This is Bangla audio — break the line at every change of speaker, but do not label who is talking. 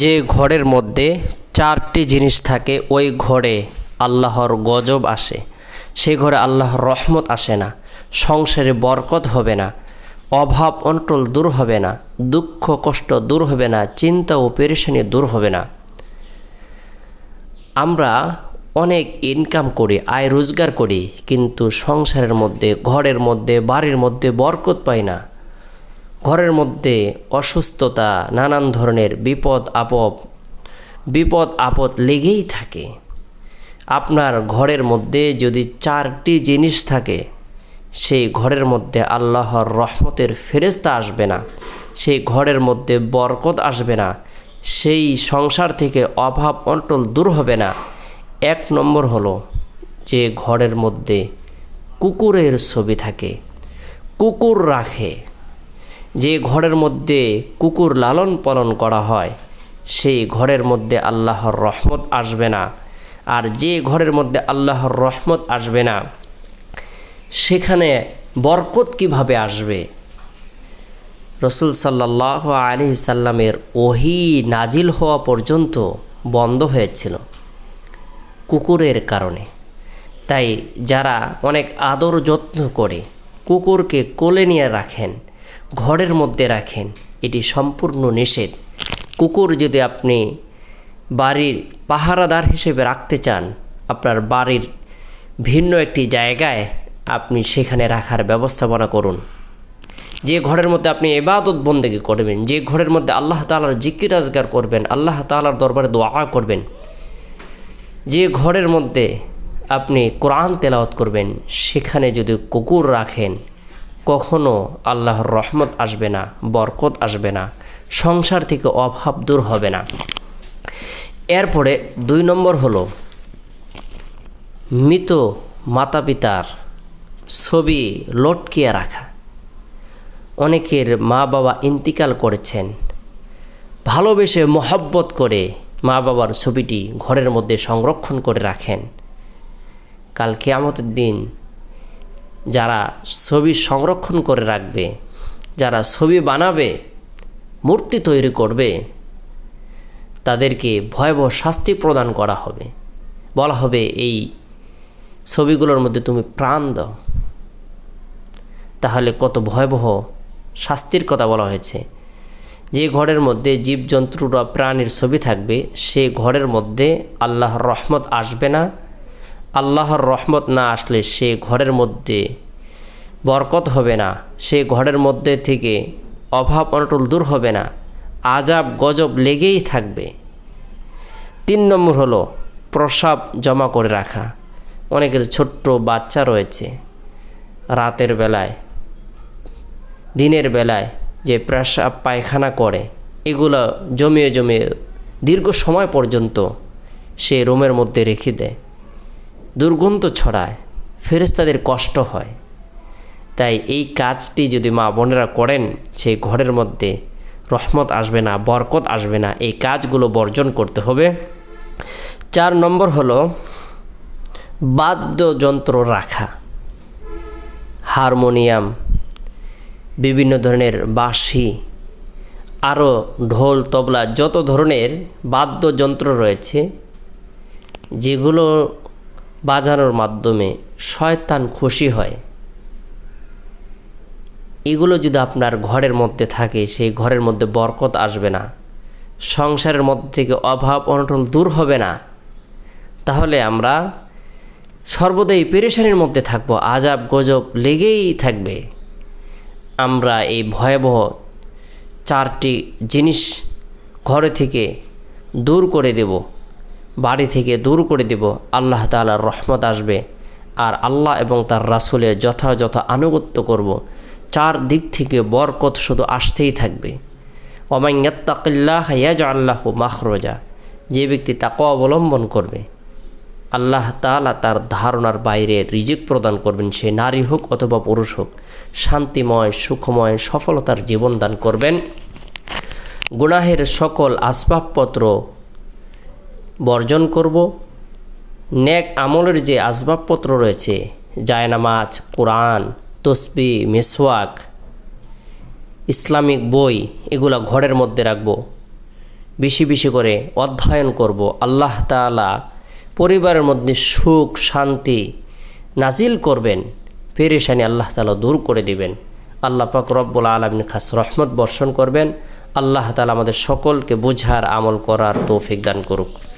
যে ঘরের মধ্যে চারটি জিনিস থাকে, ওই ঘরে আল্লাহর গজব আসে। সেই ঘরে আল্লাহর রহমত আসে না, সংসারে বরকত হবে না, অভাব অন্টল দূর হবে না, দুঃখ কষ্ট দূর হবে না, চিন্তা ও পেরেশানি দূর হবে না। আমরা অনেক ইনকাম করি, আয় রোজগার করি, কিন্তু সংসারের মধ্যে, ঘরের মধ্যে, বাড়ির মধ্যে বরকত পাই না। ঘরের মধ্যে অসুস্থতা, নানান ধরনের বিপদ আপদ বিপদ আপদ লেগেই থাকে। আপনার ঘরের মধ্যে যদি চারটি জিনিস থাকে, সেই ঘরের মধ্যে আল্লাহর রহমতের ফেরেস্তা আসবে না, সেই ঘরের মধ্যে বরকত আসবে না, সেই সংসার থেকে অভাব অন্টল দূর হবে না। এক নম্বর হলো যে ঘরের মধ্যে কুকুরের ছবি থাকে, কুকুর রাখে যে ঘরের মধ্যে কুকুর লালন পালন করা হয়, সেই ঘরের মধ্যে আল্লাহর রহমত আসবে না। আর যে ঘরের মধ্যে আল্লাহর রহমত আসবে না, সেখানে বরকত কীভাবে আসবে? রসুল সাল্লাহ আলি সাল্লামের ওহি নাজিল হওয়া পর্যন্ত বন্ধ হয়েছিল কুকুরের কারণে। তাই যারা অনেক আদর যত্ন করে কুকুরকে কোলে নিয়ে রাখেন ঘরের মধ্যে রাখেন। এটি সম্পূর্ণ নিষেধ। কুকুর যদি আপনি বাড়ির পাহারাদার হিসেবে রাখতে চান, আপনার বাড়ির ভিন্ন একটি জায়গায় আপনি সেখানে রাখার ব্যবস্থাপনা করুন। যে ঘরের মধ্যে আপনি এবাদত বন্দেগি করবেন, যে ঘরের মধ্যে আল্লাহ তালার জিকির আজগার করবেন, আল্লাহ তালার দরবারে দোয়া করবেন, যে ঘরের মধ্যে আপনি কোরআন তেলাওয়াত করবেন, সেখানে যদি কুকুর রাখেন কখনো আল্লাহর রহমত আসবে না, বরকত আসবে না, সংসার থেকে অভাব দূর হবে না। এরপরে দুই নম্বর হলো, মৃত মাতা পিতার ছবি লটকিয়ে রাখা। অনেকের মা বাবা ইন্তিকাল করেছেন। ভালোবেসে মহব্বত করে মা বাবার ছবিটি ঘরের মধ্যে সংরক্ষণ করে রাখেন। কাল কেয়ামতের দিন যারা ছবি সংরক্ষণ করে রাখবে, যারা ছবি বানাবে, মূর্তি তৈরি করবে, তাদেরকে ভয়াবহ শাস্তি প্রদান করা হবে। বলা হবে, এই ছবিগুলোর মধ্যে তুমি প্রাণ দাও। তাহলে কত ভয়াবহ শাস্তির কথা বলা হয়েছে। যে ঘরের মধ্যে জীবজন্তুরা প্রাণীর ছবি থাকবে, সে ঘরের মধ্যে আল্লাহর রহমত আসবে না। আল্লাহর রহমত না আসলে সে ঘরের মধ্যে বরকত হবে না, সে ঘরের মধ্যে থেকে অভাব অনটল দূর হবে না আজাব গজব লেগেই থাকবে। তিন নম্বর হলো প্রসাব জমা করে রাখা। অনেকের ছোট্ট বাচ্চা রয়েছে। রাতের বেলায়, দিনের বেলায় যে প্রসাব পায়খানা করে, এগুলো জমিয়ে জমিয়ে দীর্ঘ সময় পর্যন্ত সে রুমের মধ্যে রেখে দেয়। দুর্গন্ধ ছড়ায় ফেরেস্তাদের কষ্ট হয়। তাই এই কাজটি যদি মা বোনেরা করেন, সেই ঘরের মধ্যে রহমত আসবে না, বরকত আসবে না, এই কাজগুলো বর্জন করতে হবে। চার নম্বর হলো বাদ্যযন্ত্র রাখা। হারমোনিয়াম, বিভিন্ন ধরনের বাঁশি আরও ঢোল, তবলা, যত ধরনের বাদ্যযন্ত্র রয়েছে, যেগুলো বাজানোর মাধ্যমে শয়তান খুশি হয়। এগুলো যদি আপনার ঘরের মধ্যে থাকে, সেই ঘরের মধ্যে বরকত আসবে না। সংসারের মধ্যে থেকে অভাব অনটল দূর হবে না। তাহলে আমরা সর্বদাই পেরেশানির মধ্যে থাকব, আজাব, গজব লেগেই থাকবে। আমরা এই ভয়াবহ চারটি জিনিস ঘরে থেকে দূর করে দেব। বাড়ি থেকে দূর করে দেব, আল্লাহ তালার রহমত আসবে। আর আল্লাহ এবং তার রাসুলের যথাযথ আনুগত্য করব। চার দিক থেকে বরকত শুধু আসতেই থাকবে। ওমাইয়াত্তাকিল্লাহ ইয়াজ আল্লাহ মাখরোজা, যে ব্যক্তি তাকে অবলম্বন করবে, আল্লাহ তালা তার ধারণার বাইরে রিজিক প্রদান করবেন, সে নারী হোক অথবা পুরুষ হোক, শান্তিময়, সুখময়, সফলতার জীবন দান করবেন। গুনাহের সকল আসবাবপত্র বর্জন করব। নেক আমলের যে আসবাবপত্র রয়েছে, জায়নামাজ, কোরআন, তসবি, মেসওয়াক, ইসলামিক বই, এগুলো ঘরের মধ্যে রাখব। বেশি বেশি করে অধ্যয়ন করব। আল্লাহ তাআলা পরিবারের মধ্যে সুখ, শান্তি নাজিল করবেন, পেরেশানি আল্লাহ তালা দূর করে দিবেন। আল্লাহ পাক রব্বুল আলমিন খাস রহমত বর্ষণ করবেন। আল্লাহ তালা আমাদের সকলকে বোঝার, আমল করার তৌফিক দান করুক।